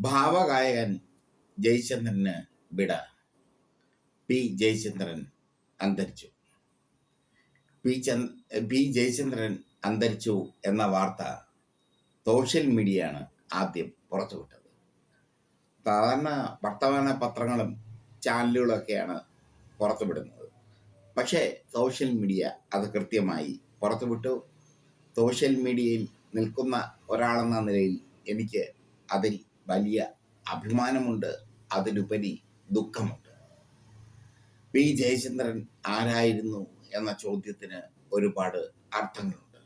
ഭാവഗായകൻ ജയചന്ദ്രന് വിട. പി ജയചന്ദ്രൻ അന്തരിച്ചു. P Chand P Jayachandran അന്തരിച്ചു എന്ന വാർത്ത സോഷ്യൽ മീഡിയയാണ് ആദ്യം പുറത്തുവിട്ടത്. സാധാരണ വർത്തമാന പത്രങ്ങളും ചാനലുകളൊക്കെയാണ് പുറത്തുവിടുന്നത്. പക്ഷേ സോഷ്യൽ മീഡിയ അത് കൃത്യമായി പുറത്തുവിട്ടു. സോഷ്യൽ മീഡിയയിൽ നിൽക്കുന്ന ഒരാളെന്ന നിലയിൽ എനിക്ക് അതിൽ വലിയ അഭിമാനമുണ്ട് അതിലുപരി ദുഃഖമുണ്ട്. പി. ജയചന്ദ്രൻ ആരായിരുന്നു എന്ന ചോദ്യത്തിന് ഒരുപാട് അർത്ഥങ്ങളുണ്ട്.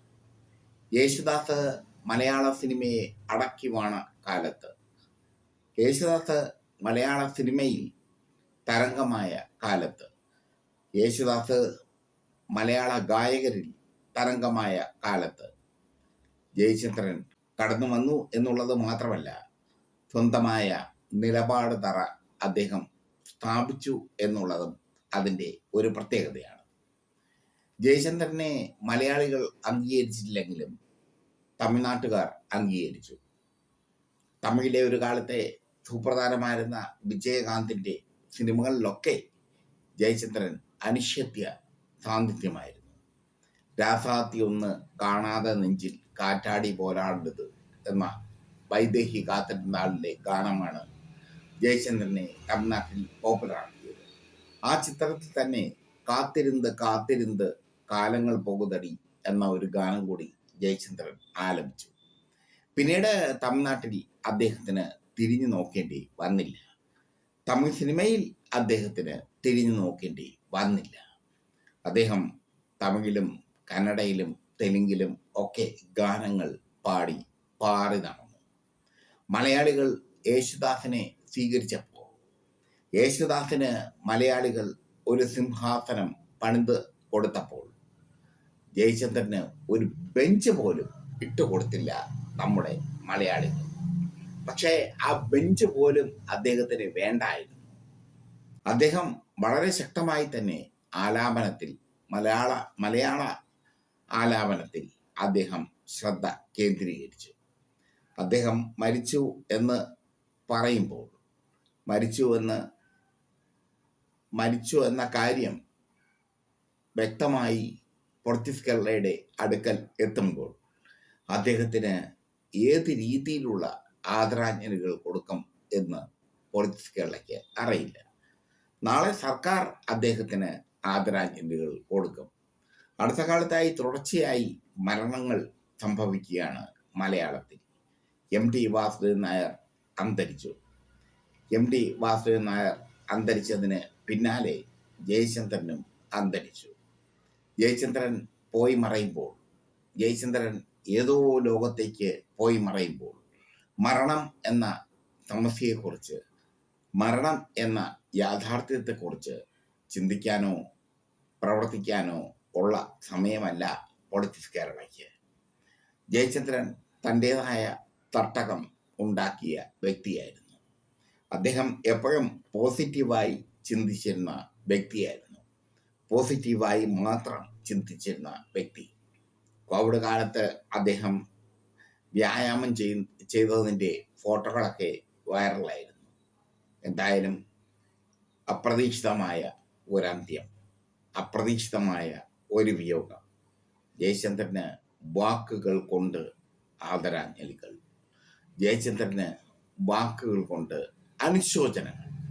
യേശുദാസ് മലയാള സിനിമയെ അടക്കി വാണ കാലത്ത്. യേശുദാസ് മലയാള സിനിമയിൽ തരംഗമായ കാലത്ത്. യേശുദാസ് മലയാള ഗായകരിൽ തരംഗമായ കാലത്ത്. ജയചന്ദ്രൻ കടന്നു വന്നു എന്നുള്ളത് മാത്രമല്ല സ്വന്തമായ നിലപാട് തറ അദ്ദേഹം സ്ഥാപിച്ചു എന്നുള്ളതും അതിന്റെ ഒരു പ്രത്യേകതയാണ്. ജയചന്ദ്രനെ മലയാളികൾ അംഗീകരിച്ചിട്ടില്ലെങ്കിലും തമിഴ്നാട്ടുകാർ അംഗീകരിച്ചു. തമിഴിലെ ഒരു കാലത്തെ സുപ്രധാനമായിരുന്ന വിജയകാന്തിന്റെ സിനിമകളിലൊക്കെ ജയചന്ദ്രൻ അനിശ്ചിത്യ സാന്നിധ്യമായിരുന്നു. രാസാത്തി ഒന്ന് കാണാതെ നെഞ്ചിൽ കാറ്റാടി പോരാണ്ടത് എന്ന വൈദേഹി കാത്തിരുന്നാളിലെ ഗാനമാണ് ജയചന്ദ്രനെ തമിഴ്നാട്ടിൽ പോപ്പുലറാക്കിയത് ആ ചിത്രത്തിൽ തന്നെ കാത്തിരുന്ന് കാത്തിരുന്ന് കാലങ്ങൾ പോകുതടി എന്ന ഒരു ഗാനം കൂടി ജയചന്ദ്രൻ ആലപിച്ചു. പിന്നീട് തമിഴ്നാട്ടിൽ അദ്ദേഹത്തിന് തിരിഞ്ഞു നോക്കേണ്ടി വന്നില്ല. തമിഴ് സിനിമയിൽ അദ്ദേഹത്തിന് തിരിഞ്ഞു നോക്കേണ്ടി വന്നില്ല. അദ്ദേഹം തമിഴിലും കന്നഡയിലും തെലുങ്കിലും ഒക്കെ ഗാനങ്ങൾ പാടി പാറി നടന്നു മലയാളികൾ യേശുദാസിനെ സ്വീകരിച്ചപ്പോൾ. യേശുദാസിന് മലയാളികൾ ഒരു സിംഹാസനം പണിത് കൊടുത്തപ്പോൾ ജയചന്ദ്രന് ഒരു ബെഞ്ച് പോലും ഇട്ടുകൊടുത്തില്ല നമ്മുടെ മലയാളികൾ. പക്ഷേ ആ ബെഞ്ച് പോലും അദ്ദേഹത്തിന് വേണ്ടായിരുന്നു. അദ്ദേഹം വളരെ ശക്തമായി തന്നെ ആലാപനത്തിൽ മലയാള മലയാള ആലാപനത്തിൽ അദ്ദേഹം ശ്രദ്ധ കേന്ദ്രീകരിച്ചു. അദ്ദേഹം മരിച്ചു എന്ന് പറയുമ്പോൾ മരിച്ചു എന്ന് മരിച്ചു എന്ന കാര്യം വ്യക്തമായി പൊർത്തിസ് കേരളയുടെ അടുക്കൽ എത്തുമ്പോൾ അദ്ദേഹത്തിന് ഏത് രീതിയിലുള്ള ആദരാഞ്ജലികൾ കൊടുക്കും എന്ന് പൊർത്തിസ് കേരളയ്ക്ക് അറിയില്ല. നാളെ സർക്കാർ അദ്ദേഹത്തിന് ആദരാഞ്ജലികൾ കൊടുക്കും. അടുത്ത കാലത്തായി തുടർച്ചയായി മരണങ്ങൾ സംഭവിക്കുകയാണ് മലയാളത്തിൽ. എം ടി വാസുദേവൻ നായർ അന്തരിച്ചു. എം ടി വാസുദേവൻ നായർ അന്തരിച്ചതിന് പിന്നാലെ ജയചന്ദ്രനും അന്തരിച്ചു. ജയചന്ദ്രൻ പോയി മറയുമ്പോൾ ജയചന്ദ്രൻ ഏതോ ലോകത്തേക്ക് പോയി മറയുമ്പോൾ മരണം എന്ന തമസിയെക്കുറിച്ച് മരണം എന്ന യാഥാർത്ഥ്യത്തെക്കുറിച്ച് ചിന്തിക്കാനോ പ്രവർത്തിക്കാനോ ഉള്ള സമയമല്ല പൊളിറ്റിക്സ് കേരളയ്ക്ക് ജയചന്ദ്രൻ തന്റെതായ തട്ടകം ഉണ്ടാക്കിയ വ്യക്തിയായിരുന്നു. അദ്ദേഹം എപ്പോഴും പോസിറ്റീവായി ചിന്തിച്ചിരുന്ന വ്യക്തിയായിരുന്നു. പോസിറ്റീവായി മാത്രം ചിന്തിച്ചിരുന്ന വ്യക്തി. കോവിഡ് കാലത്ത് അദ്ദേഹം വ്യായാമം ചെയ് ചെയ്തതിന്റെ ഫോട്ടോകളൊക്കെ വൈറലായിരുന്നു. എന്തായാലും അപ്രതീക്ഷിതമായ ഒരന്ത്യം അപ്രതീക്ഷിതമായ ഒരു വിയോഗം. ജയചന്ദ്രന് വാക്കുകൾ കൊണ്ട് ആദരാഞ്ജലികൾ. ജയചന്ദ്രന് വാക്കുകൾ കൊണ്ട് അനുശോചനങ്ങൾ.